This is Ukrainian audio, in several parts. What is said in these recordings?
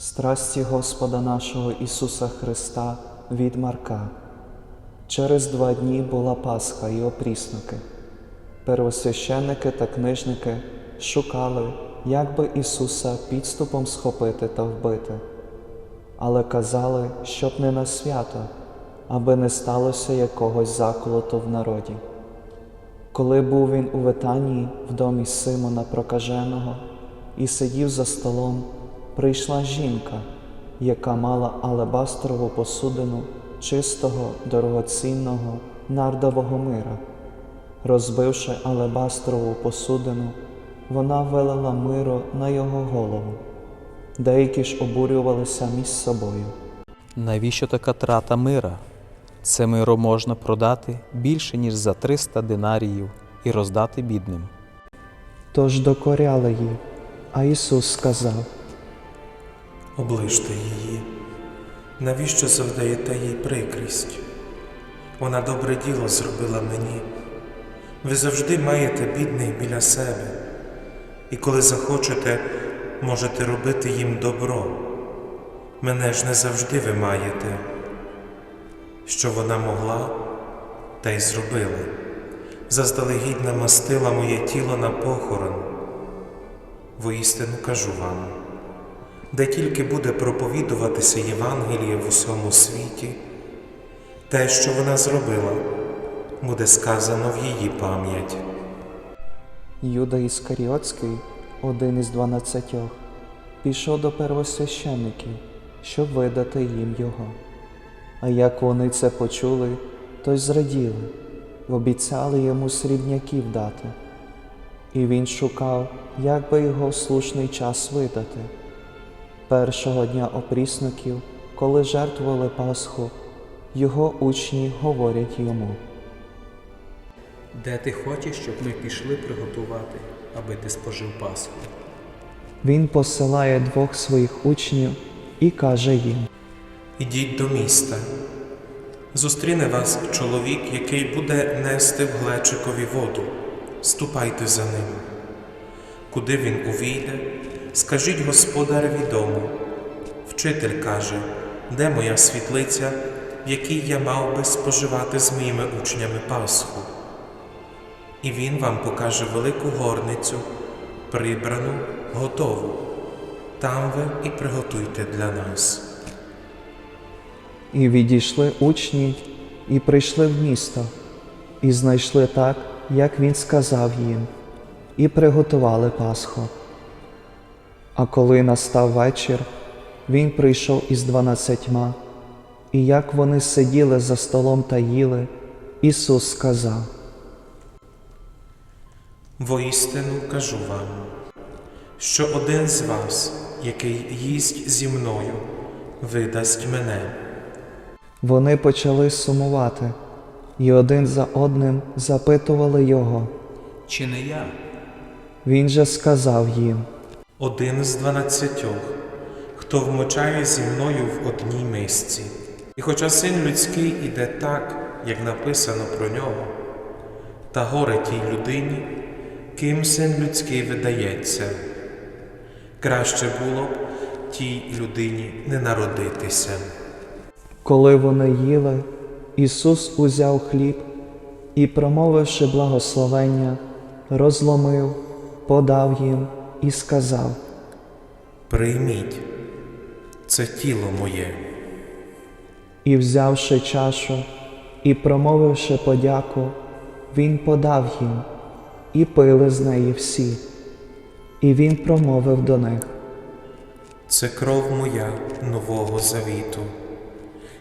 Страсті Господа нашого Ісуса Христа від Марка. Через два дні була Пасха і опрісники. Первосвященники та книжники шукали, як би Ісуса підступом схопити та вбити, але казали, щоб не на свято, аби не сталося якогось заколоту в народі. Коли був він у Витанії в домі Симона Прокаженого і сидів за столом, прийшла жінка, яка мала алебастрову посудину чистого, дорогоцінного нардового мира. Розбивши алебастрову посудину, вона вилила миро на його голову. Деякі ж обурювалися між собою. Навіщо така трата мира? Це миро можна продати більше, ніж за 300 динаріїв і роздати бідним. Тож докоряли їй, а Ісус сказав, Оближте її. Навіщо завдаєте їй прикрість? Вона добре діло зробила мені. Ви завжди маєте бідних біля себе, і коли захочете, можете робити їм добро. Мене ж не завжди ви маєте. Що вона могла, та й зробила. Заздалегідь намастила моє тіло на похорон. Воістину кажу вам де тільки буде проповідуватися Євангеліє в усьому світі, те, що вона зробила, буде сказано в її пам'ять. Юда Іскаріотський, один із дванадцятьох, пішов до первосвящеників, щоб видати їм його. А як вони це почули, то й зраділи, обіцяли йому срібняків дати. І він шукав, як би його в слушний час видати. Першого дня опрісників, коли жертвували Пасху, його учні говорять йому. Де ти хочеш, щоб ми пішли приготувати, аби ти спожив Пасху? Він посилає двох своїх учнів і каже їм. Ідіть до міста. Зустріне вас чоловік, який буде нести в глечикові воду. Ступайте за ним. Куди він увійде, скажіть господареві дому. Вчитель каже, де моя світлиця, в якій я мав би споживати з моїми учнями Пасху. І він вам покаже велику горницю, прибрану, готову. Там ви і приготуйте для нас. І відійшли учні, і прийшли в місто, і знайшли так, як він сказав їм, і приготували Пасху. А коли настав вечір, він прийшов із дванадцятьма, і як вони сиділи за столом та їли, Ісус сказав. Воістину кажу вам, що один з вас, який їсть зі мною, видасть мене. Вони почали сумувати, і один за одним запитували його. Чи не я? Він же сказав їм. Один з дванадцятьох, хто вмочає зі мною в одній мисці. І хоча син людський іде так, як написано про нього, та горе тій людині, ким син людський видається. Краще було б тій людині не народитися. Коли вони їли, Ісус узяв хліб і, промовивши благословення, розломив, подав їм і сказав. Прийміть, це тіло моє. І, взявши чашу і промовивши подяку, Він подав їм, і пили з неї всі. І він промовив до них. Це кров моя нового завіту,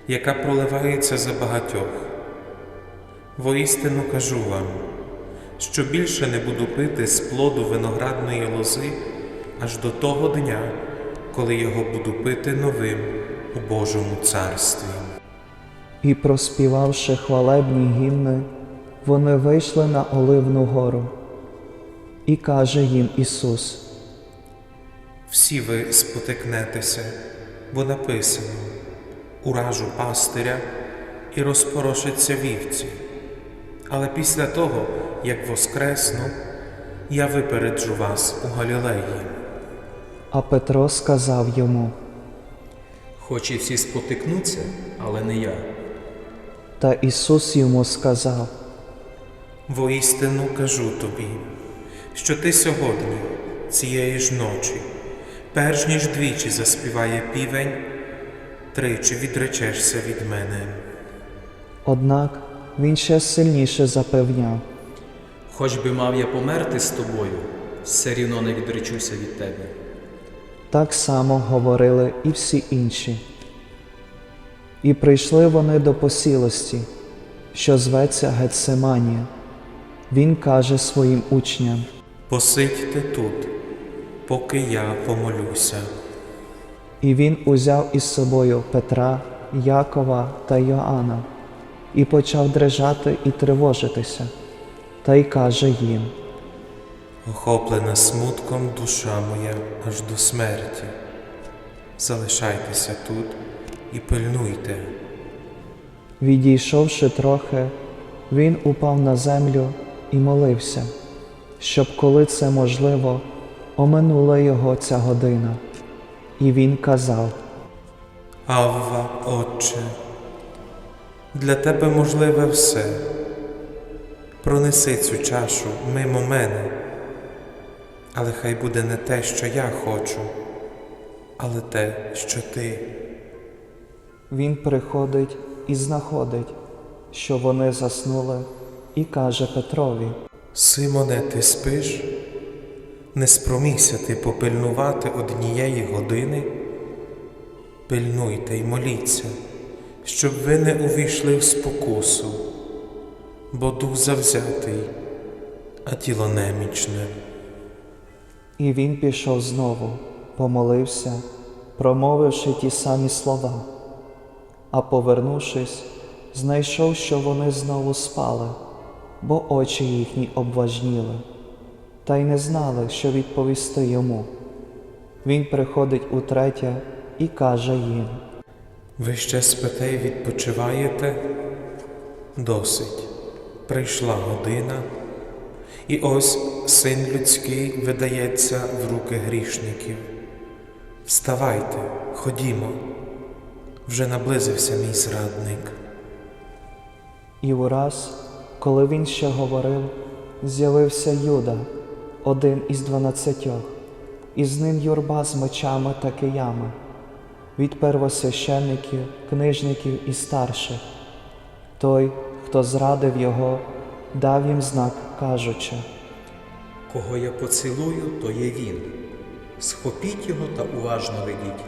яка проливається за багатьох. Воістину кажу вам, що більше не буду пити з плоду виноградної лози аж до того дня, коли його буду пити новим у Божому царстві. І, проспівавши хвалебні гімни, вони вийшли на Оливну гору. І каже їм Ісус. Всі ви спотикнетеся, бо написано уражу пастиря і розпорошаться вівці. Але після того, як воскресну, я випереджу вас у Галілеї. А Петро сказав йому. Хоч і всі спотикнуться, але не я. Та Ісус йому сказав, Воістину кажу тобі, що ти сьогодні, цієї ж ночі, перш ніж двічі заспіває півень, тричі відречешся від мене. однак він ще сильніше запевняв. Хоч би мав я померти з тобою, все рівно не відречуся від тебе. Так само говорили і всі інші. І прийшли вони до посілості, що зветься Гетсиманія. Він каже своїм учням, Посидьте тут, поки я помолюся. і він узяв із собою Петра, Якова та Йоанна, і почав дрижати і тривожитися, та й каже їм. Охоплена смутком душа моя аж до смерті. Залишайтеся тут і пильнуйте. Відійшовши трохи, він упав на землю і молився, щоб, коли це можливо, оминула його ця година. І він казав: Авва, Отче, для тебе можливе все. Пронеси цю чашу мимо мене, але хай буде не те, що я хочу, але те, що ти. Він приходить і знаходить, що вони заснули, і каже Петрові: Симоне, ти спиш? Не спромігся ти попильнувати однієї години? Пильнуйте й моліться, щоб ви не увійшли в спокусу, бо дух завзятий, а тіло немічне. І він пішов знову, помолився, промовивши ті самі слова. А повернувшись, знайшов, що вони знову спали, бо очі їхні обважніли, та й не знали, що відповісти йому. Він приходить утретє і каже їм. Ви ще спите й відпочиваєте? Досить. Прийшла година, і ось син людський видається в руки грішників. Вставайте, ходімо, вже наблизився мій зрадник. І ураз, коли він ще говорив, з'явився Юда, один із дванадцятьох, і з ним юрба з мечами та киями, від первосвящеників, книжників і старших. Той, хто зрадив його, дав їм знак, кажучи, Кого я поцілую, то є він. Схопіть його та уважно ведіть.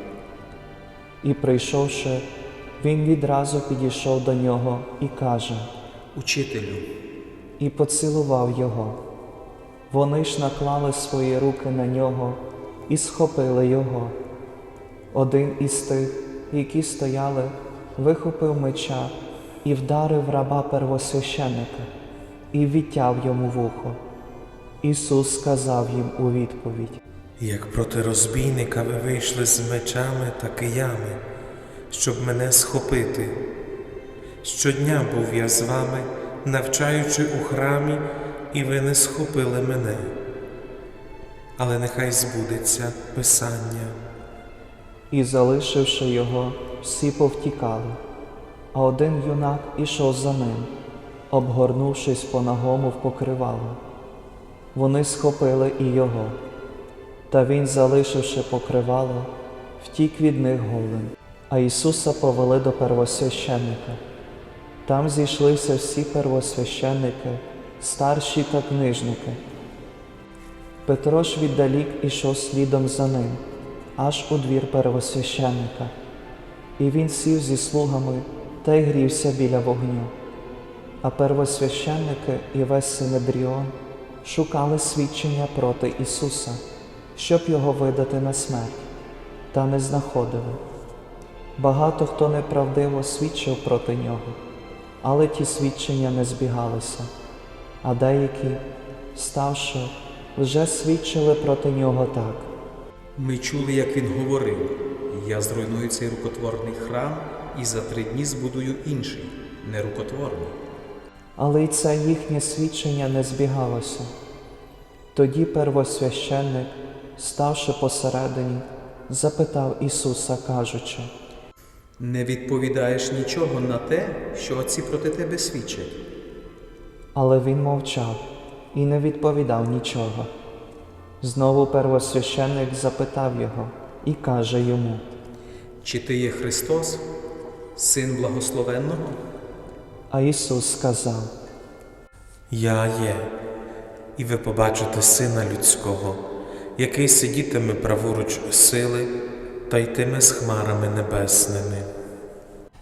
і прийшовши, він відразу підійшов до нього і каже, Учителю, і поцілував його. Вони ж наклали свої руки на нього і схопили його. Один із тих, які стояли, вихопив меча і вдарив раба первосвященика і відтяв йому вухо. Ісус сказав їм у відповідь. Як проти розбійника ви вийшли з мечами та киями, щоб мене схопити. Щодня був я з вами, навчаючи у храмі, і ви не схопили мене. Але нехай збудеться Писання. І, залишивши його, всі повтікали, а один юнак ішов за ним, обгорнувшись по нагому в покривало. Вони схопили і його, та він, залишивши покривало, втік від них голим. А Ісуса повели до первосвященника. Там зійшлися всі первосвященники, старші та книжники. Петро ж віддалік ішов слідом за ним, аж у двір первосвященника. І він сів зі слугами та й грівся біля вогню. А первосвященники і весь Синедріон шукали свідчення проти Ісуса, щоб його видати на смерть, та не знаходили. Багато хто неправдиво свідчив проти нього, але ті свідчення не збігалися, а деякі, ставши, вже свідчили проти нього так. ми чули, як він говорив. Я зруйную цей рукотворний храм і за три дні збудую інший, нерукотворний. Але й це їхнє свідчення не збігалося. Тоді первосвященник, ставши посередині, запитав Ісуса, кажучи, Не відповідаєш нічого на те, що отці проти тебе свідчать. Але він мовчав і не відповідав нічого. Знову первосвященник запитав його і каже йому: Чи ти є Христос, син благословенного? А Ісус сказав: Я є, і ви побачите Сина Людського, який сидітиме праворуч сили та йтиме з хмарами небесними.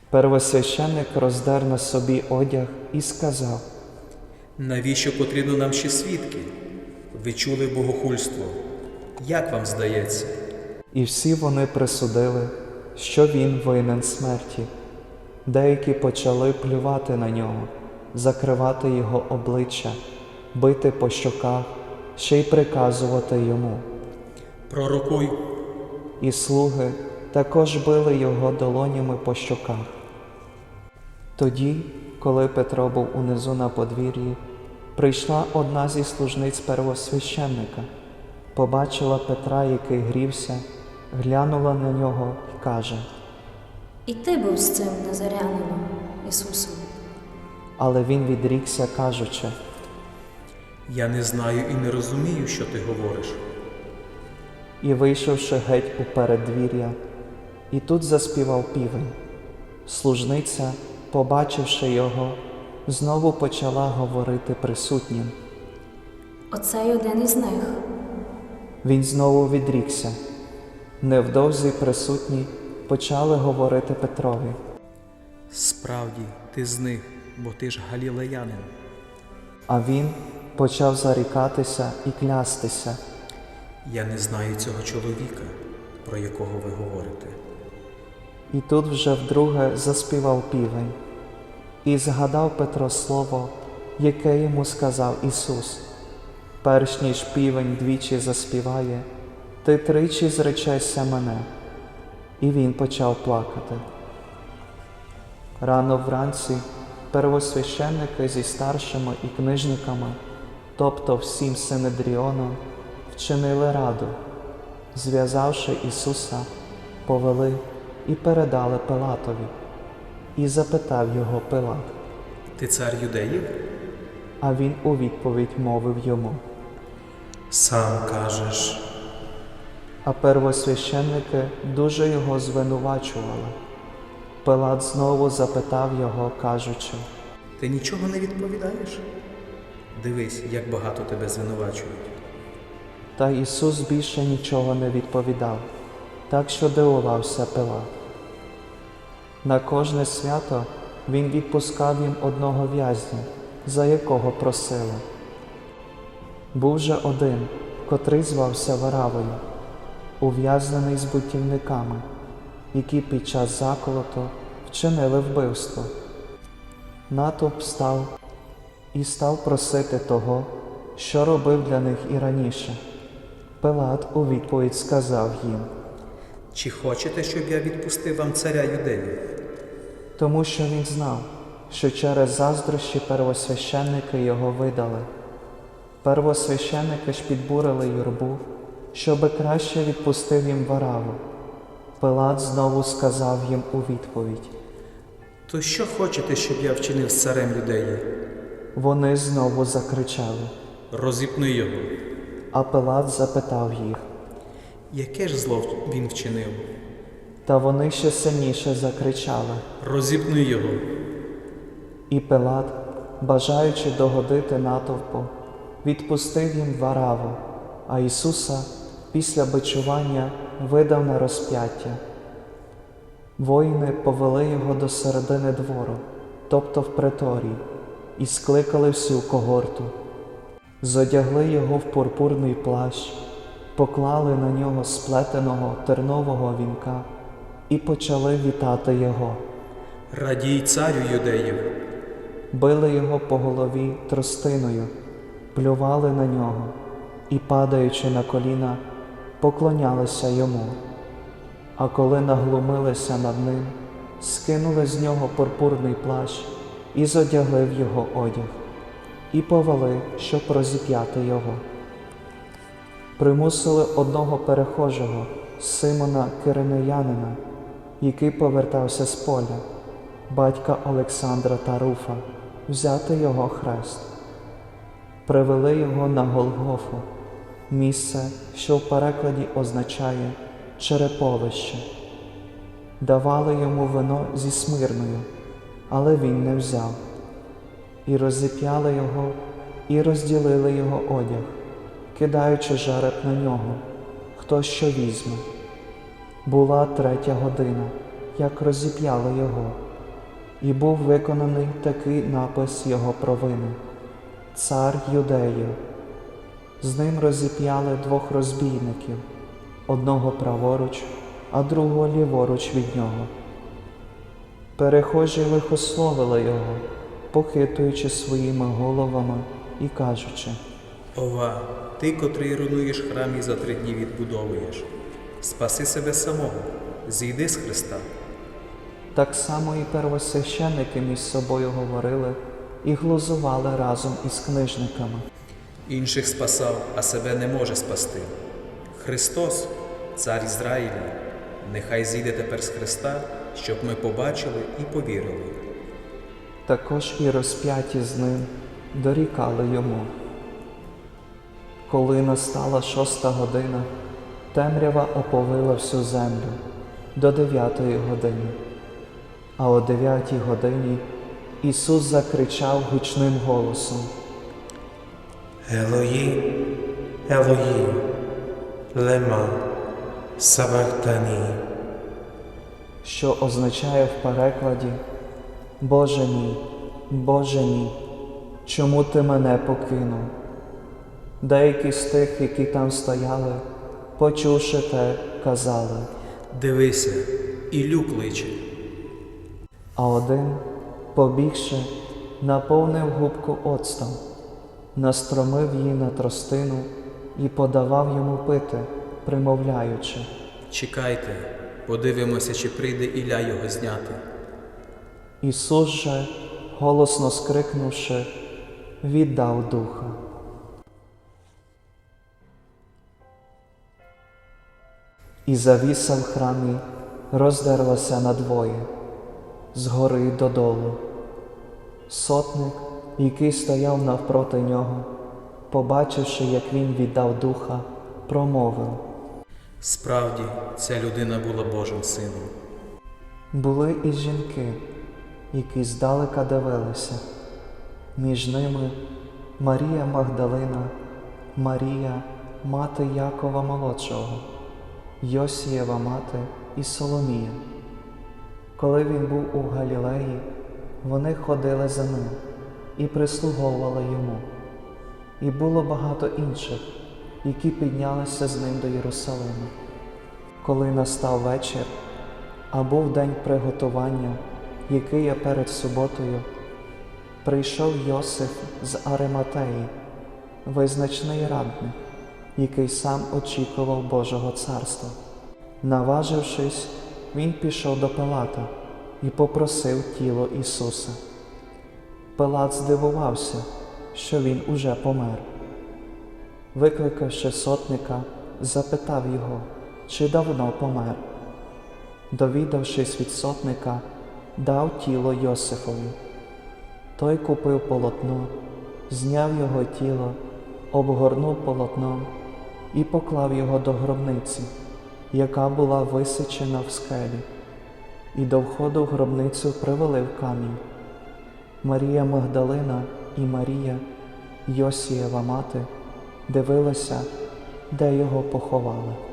Первосвященник роздер на собі одяг і сказав: Навіщо потрібно нам ще свідки? Ви чули богохульство. Як вам здається? І всі вони присудили, що він винен смерті. Деякі почали плювати на нього, закривати його обличчя, бити по щоках, ще й приказувати йому. Пророкуй, І слуги також били його долонями по щоках. Тоді, коли Петро був унизу на подвір'ї, прийшла одна зі служниць первосвященника, побачила Петра, який грівся, глянула на нього і каже, І ти був з цим Назарянином, Ісусом. але він відрікся, кажучи, я не знаю і не розумію, що ти говориш. і, вийшовши геть у передвір'я, і тут заспівав півень. Служниця, побачивши його, знову почала говорити присутнім. Оцей один із них. Він знову відрікся. Невдовзі присутні почали говорити Петрові. Справді, ти з них, бо ти ж галілеянин. А він почав зарікатися і клястися. Я не знаю цього чоловіка, про якого ви говорите. І тут вже вдруге заспівав півень. І згадав Петро слово, яке йому сказав Ісус. Перш ніж півень двічі заспіває, ти тричі зречешся мене. І він почав плакати. Рано вранці первосвященники зі старшими і книжниками, тобто всім Синедріоном, вчинили раду, зв'язавши Ісуса, повели і передали Пилатові, і запитав його Пилат, Ти цар юдеїв? а він у відповідь мовив йому. Сам кажеш, А первосвященники дуже його звинувачували. Пилат знову запитав його, кажучи, Ти нічого не відповідаєш? Дивись, як багато тебе звинувачують. та Ісус більше нічого не відповідав, так що дивувався Пилат. На кожне свято він відпускав їм одного в'язня, за якого просили. Був же один, котрий звався Варавою, ув'язнений з бутівниками, які під час заколоту вчинили вбивство. Натовп став і став просити того, що робив для них і раніше. Пилат у відповідь сказав їм, Чи хочете, щоб я відпустив вам царя юдеїв? тому що він знав, що через заздрощі первосвященники його видали. Первосвященники ж підбурили юрбу, щоби краще відпустив їм вараву. Пилат знову сказав їм у відповідь. То що хочете, щоб я вчинив з царем юдеїв? Вони знову закричали, Розіпни його. а Пилат запитав їх, Яке ж зло він вчинив? та вони ще сильніше закричали. Розіпни його. І Пилат, бажаючи догодити натовпу, відпустив їм вараву, а Ісуса після бичування видав на розп'яття. Воїни повели його до середини двору, тобто в преторій, і скликали всю когорту. Зодягли його в пурпурний плащ, поклали на нього сплетеного тернового вінка і почали вітати його. Радій царю юдеїв. Били його по голові тростиною, плювали на нього і, падаючи на коліна, поклонялися йому. А коли наглумилися над ним, скинули з нього пурпурний плащ і зодягли в його одяг, і повели, щоб розіп'яти його. Примусили одного перехожого, Симона Киринеянина, який повертався з поля, батька Олександра та Руфа, взяти його хрест. Привели його на Голгофу, місце, що в перекладі означає череповище. Давали йому вино зі смирною, але він не взяв. І розіп'яли його, і розділили його одяг, кидаючи жереб на нього, хто що візьме. Була третя година, як розіп'яли його, і був виконаний такий напис його провини Цар Юдеїв. З ним розіп'яли двох розбійників, одного праворуч, а другого ліворуч від нього. Перехожі лихословили його, похитуючи своїми головами і кажучи. Ова, ти, котрий руйнуєш храм і за три дні відбудовуєш. Спаси себе самого, зійди з Христа. Так само і первосвященники між собою говорили і глузували разом із книжниками. Інших спасав, а себе не може спасти. Христос, цар Ізраїля, нехай зійде тепер з Христа, щоб ми побачили і повірили. Також і розп'яті з ним дорікали йому. Коли настала шоста година, темрява оповила всю землю до дев'ятої години. А о дев'ятій годині Ісус закричав гучним голосом. Елої, Елої, лема сабахтані. що означає в перекладі Боже мій, Боже мій, чому ти мене покинув? Деякі з тих, які там стояли, почувши те, казали, Дивися, Ілю кличе. а один, побігши, наповнив губку оцтом, настромив її на тростину і подавав йому пити, примовляючи. Чекайте, подивимося, чи прийде Ілля його зняти. Ісус же, голосно скрикнувши, віддав духа. І завіса в храмі роздерлася надвоє, згори додолу. Сотник, який стояв навпроти нього, побачивши, як він віддав духа, промовив. Справді, ця людина була Божим сином. Були і жінки, які здалека дивилися. Між ними Марія Магдалина, Марія, мати Якова Молодшого, Йосієва мати і Соломія. Коли він був у Галілеї, вони ходили за ним і прислуговували йому. І було багато інших, які піднялися з ним до Єрусалима. Коли настав вечір, а був день приготування, який я перед суботою, прийшов Йосиф з Ариматеї, визначний радник, який сам очікував Божого царства. Наважившись, він пішов до Пилата і попросив тіло Ісуса. Пилат здивувався, що він уже помер. Викликавши сотника, запитав його, чи давно помер. Довідавшись від сотника, дав тіло Йосифові. Той купив полотно, зняв його тіло, обгорнув полотном і поклав його до гробниці, яка була висечена в скелі, і до входу в гробницю привели в камінь. Марія Магдалина і Марія, Йосієва мати, дивилися, де його поховали.